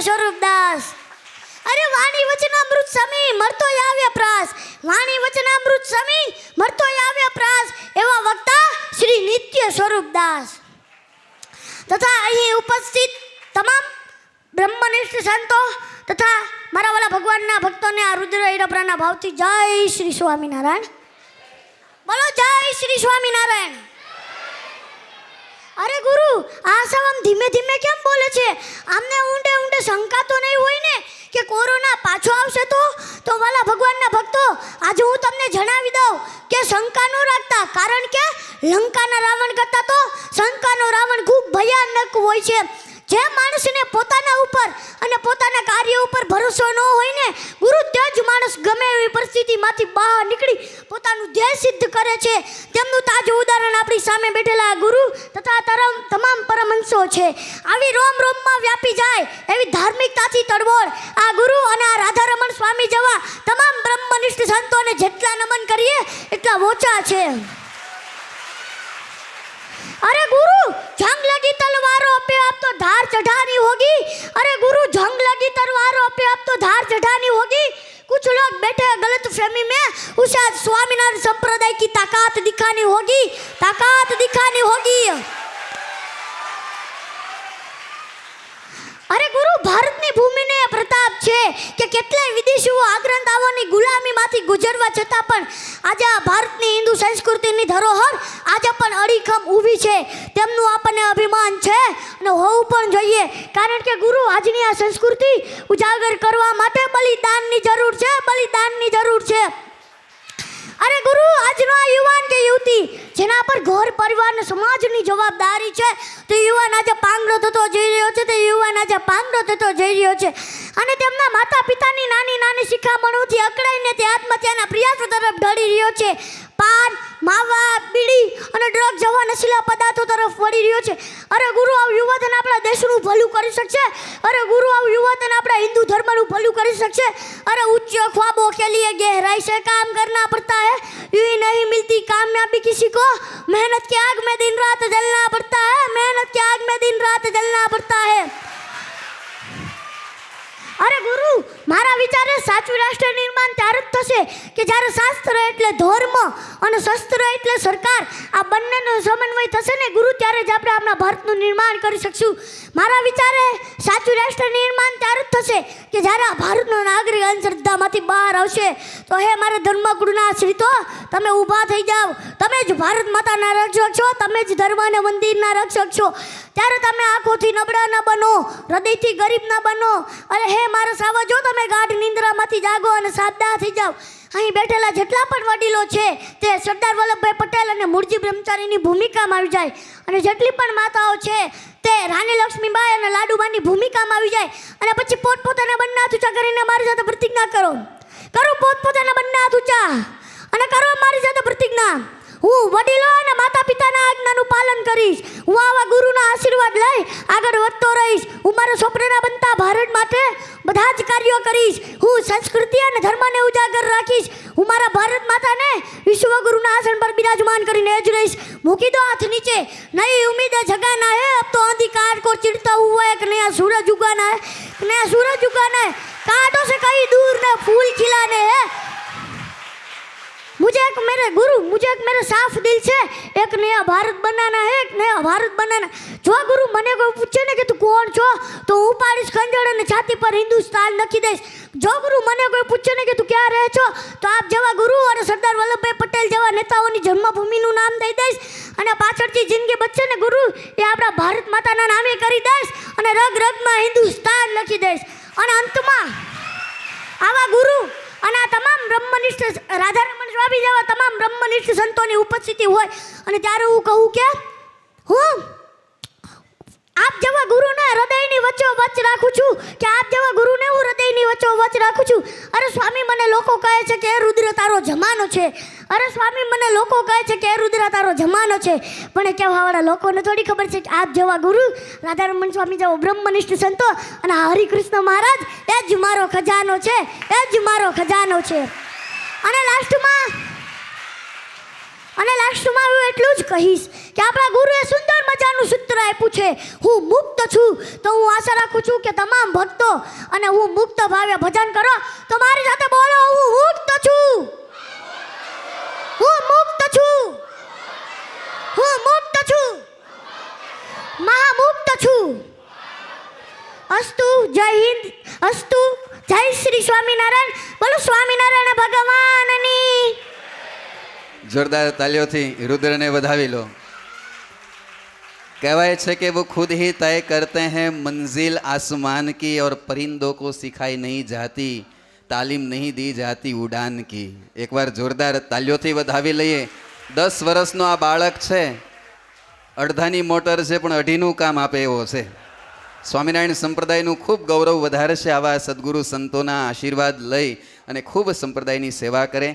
સ્વરૂપદાસ અરે, વાણી વચનામૃત સમી મરતોય આવ્યા પ્રાસ. વાણી વચનામૃત સમી મરતોય આવ્યા પ્રાસ. એવા વક્તા શ્રી નિત્ય સ્વરૂપદાસ તથા અહીં ઉપસ્થિત તમામ બ્રહ્મનિષ્ઠ સંતો તથા મારા વાલા ભગવાનના ભક્તોને આ રુદ્ર હિરપરાના ભાવથી જય શ્રી સ્વામિનારાયણ. બોલો, જય શ્રી સ્વામિનારાયણ. અરે ગુરુ, આ સૌ આમ ધીમે ધીમે કેમ બોલે છે? આમને ઊંડે ઊંડે શંકા તો નહીં હોય ને કે કોરોના પાછો આવશે તો? તો વાલા ભગવાનના ભક્તો, આજે હું તમને જણાવી દઉં કે શંકા ન રાખતા. કારણ કે લંકાના રાવણ કરતા તો શંકાનો રાવણ ખૂબ ભયાનક હોય છે. જે માણસને પોતાના ઉપર અને પોતાના કાર્ય ઉપર ભરોસો ન હોય ને, ગુરુ તે જ માણસ ગમે એવી પરિસ્થિતિમાંથી બહાર નીકળી પોતાનું ધ્યેય સિદ્ધ કરે છે. તેમનું તાજું ઉદાહરણ આપણી સામે બેઠેલા ગુરુ તથા તરમ તમામ પરમહંસો છે આવી રોમ રોમમાં વ્યાપી જાય એવી ધાર્મિકતાથી તડબોળ આ ગુરુ અને આ રાધારમણ સ્વામી જેવા તમામ બ્રહ્મનિષ્ઠ સંતોને જેટલા નમન કરીએ એટલા ઓછા છે अरे गुरु जंग लगी तलवारों पे अब तो धार चढ़ानी होगी अरे गुरु जंग लगी तलवारों पे अब तो धार चढ़ानी होगी कुछ लोग बैठे हैं गलत फहमी में उसे आज स्वामीनारायण संप्रदाय की ताकत दिखानी होगी ताकत दिखानी होगी અરે ગુરુ ભારતની ભૂમિને એ પ્રતાપ છે કે કેટલાય વિદેશીઓ આગ્રંથાઓની ગુલામીમાંથી ગુજરવા છતાં પણ આજે આ ભારતની હિન્દુ સંસ્કૃતિની ધરોહર આજે પણ અડીખમ ઊભી છે તેમનું આપણને અભિમાન છે અને હોવું પણ જોઈએ. કારણ કે ગુરુ આજની આ સંસ્કૃતિ ઉજાગર કરવા માટે બલિદાનની જરૂર છે, બલિદાનની જરૂર છે. અરે ગુરુ, આજનો આ યુવાન કે યુવતી, જેના પર ઘર પરિવાર અને સમાજની જવાબદારી છે, તે યુવાન આજે પાંગડો થતો જઈ રહ્યો છે, તે યુવાન આજે પાંગડો થતો જઈ રહ્યો છે. અને તેમના માતા પિતાની નાની નાની શિખામણોથી અકળાઈને તે આત્મહત્યાના પ્રયાસો તરફ ઢળી રહ્યો છે. પાન માવા, બીડી અને ડ્રગ જવા નશીલા પદાર્થો તરફ વળી રહ્યો છે. અરે ગુરુ આ યુવાધન આપણા દેશનું ભલું કરી શકશે? અરે ગુરુ આ યુવાધન આપણા હિન્દુ ધર્મનું ભલું કરી શકશે? અરે ઉચ્ચ ખ્વાબો કે લીએ ગહેરાઈ સે કામ કરના પડતા હે? યુ નહીં મિલતી કામયાબી કિસી કો? મહેનત કે આગ મેં દિન રાત જલના પડતા હે? મહેનત કે આગ મેં દિન રાત જલના પડતા હે? અરે ગુરુ, મારા વિચારે સાચું રાષ્ટ્ર નિર્માણ ત્યારે જ થશે કે જ્યારે શાસ્ત્ર એટલે ધર્મ. અને શસ્ત્ર એટલે સરકાર. આ બંનેનો સમન્વય થશે ને ગુરુ, ત્યારે જ આપણે આપણા ભારતનું નિર્માણ કરી શકશું. મારા વિચારે સાચું રાષ્ટ્ર નિર્માણ ત્યારે જ થશે કે જ્યારે આ ભારતનો નાગરિક અંધશ્રદ્ધામાંથી બહાર આવશે. તો હે મારા ધર્મગુરુના આશ્રિતો, તમે ઊભા થઈ જાઓ. તમે જ ભારત માતાના રક્ષક છો, તમે જ ધર્મ અને મંદિરના રક્ષક છો. ત્યારે તમે આંખોથી નબળા ન બનો, હૃદયથી ગરીબ ન બનો. અને હે મારા સાવજો, તમે ગાઢ નિંદ્રામાંથી જાગો અને સાદા થઈ જાઓ. અહીં બેઠેલા જેટલા પણ વડીલો છે, તે સરદાર વલ્લભભાઈ પટેલ અને મૂળજી બ્રહ્મચારીની ભૂમિકામાં આવી જાય. અને જેટલી પણ માતાઓ છે, તે રાણી લક્ષ્મીબાઈ અને લાડુબાની ભૂમિકામાં આવી જાય. અને પછી પોતપોતાના બંને હાથ ઊંચા કરીને મારી સાથે પ્રતિજ્ઞા કરો. કરો પોતપોતાના બંને હાથ ઊંચા. અને કરો મારી સાથે પ્રતિજ્ઞા. હું વડીલો અને માતા પિતાના આજ્ઞાનું પાલન કરીશ. હું આવા ગુરુના આશીર્વાદ લઈ આગળ વધતો રહીશ. હું મારા સ્વપ્નના બનતા ભારત માટે બધા જ કાર્યો કરીશ. હું સંસ્કૃતિ અને ધર્મને ઉજાગર રાખીશ. હું મારા ભારત માતાને વિશ્વગુરુના આસન પર બિરાજમાન કરીને જ રહીશ. મૂકી દો હાથ નીચે. નહીં ઉમીદે જગાના હે. અબ તો અંધકાર કો ચિરતા હુઆ એક નયા સૂરજ ઉગાના હે. નયા સૂરજ ઉગાના હે. કાંટો સે કઈ દૂર ને ફૂલ ખिलाने હે. मुझे एक मेरे गुरु मुझे एक मेरे साफ दिल से एक नया भारत बनाना है एक नया भारत बनाना જો ગુરુ મને કોઈ પૂછે ને કે તું કોણ છો તો હું પાડીશ ખંજળ અને છાતી પર હિન્દુસ્તાન લખી દઈશ જો ગુરુ મને કોઈ પૂછે ને કે તું ક્યાં રહે છો તો આપ જેવા ગુરુ અને સરદાર વલ્લભભાઈ પટેલ જેવા નેતાઓની જન્મભૂમિનું નામ દઈ દઈશ અને પાછળથી જિંદગી બચશે ને ગુરુ એ આપણા ભારત માતાના નામે કરી દઈશ અને રગ રગમાં હિન્દુસ્તાન લખી દઈશ અને અંતમાં આવા ગુરુ અને આ તમામ બ્રહ્મનિષ્ઠ રાધારમણ સ્વામી જેવા તમામ બ્રહ્મનિષ્ઠ સંતોની ઉપસ્થિતિ હોય અને ત્યારે હું કહું કે, હું આપ જેવા ગુરુને હૃદયની વચ્ચે વચ્ચ રાખું છું કે હૃદયની રાખું છું. અરે સ્વામી, મને લોકો કહે છે કે રુદ્ર, તારો જમાનો છે. અરે સ્વામી, મને લોકો કહે છે કે રુદ્ર, તારો જમાનો છે. પણ એ કહેવાવાળા લોકોને થોડી ખબર છે કે આપ જેવા ગુરુ, રાધારમણ સ્વામી જેવો બ્રહ્મનિષ્ઠ સંતો અને હરિકૃષ્ણ મહારાજ, એ જ મારો ખજાનો છે, એ જ મારો ખજાનો છે. અને લાસ્ટમાં અને લાસ્ટમાં હું એટલું જ કહીશ કે આપણા ગુરુએ સુંદર મજાનું સૂત્ર આપ્યું છે, હું મુક્ત છું. તો હું આશા રાખું છું કે તમામ ભક્તો અને હું મુક્ત ભાવે ભજન કરો. તો મારી સાથે બોલો, હું મુક્ત છું. હું મુક્ત છું. હું મુક્ત છું. મહામુક્ત છું. અસ્તુ જય હિન્દ, અસ્તુ જય શ્રી સ્વામિનારાયણ. બોલો, સ્વામિનારાયણ ભગવાનની. જોરદાર તાલીઓથી રુદ્રને વધાવી લો કહેવાય છે કે वो खुद ही तय करते हैं मंजिल आसमान की और परिंदों को सिखाई नहीं जाती તાલીમ નહીં દી જાતી ઉડાન કી એકવાર જોરદાર તાલીઓથી વધાવી લઈએ દસ વર્ષનો આ બાળક છે અડધાની મોટર છે પણ અઢીનું કામ આપે એવો છે સ્વામિનારાયણ સંપ્રદાયનું ખૂબ ગૌરવ વધારે છે આવા સદગુરુ સંતોના આશીર્વાદ લઈ અને ખૂબ સંપ્રદાયની સેવા કરે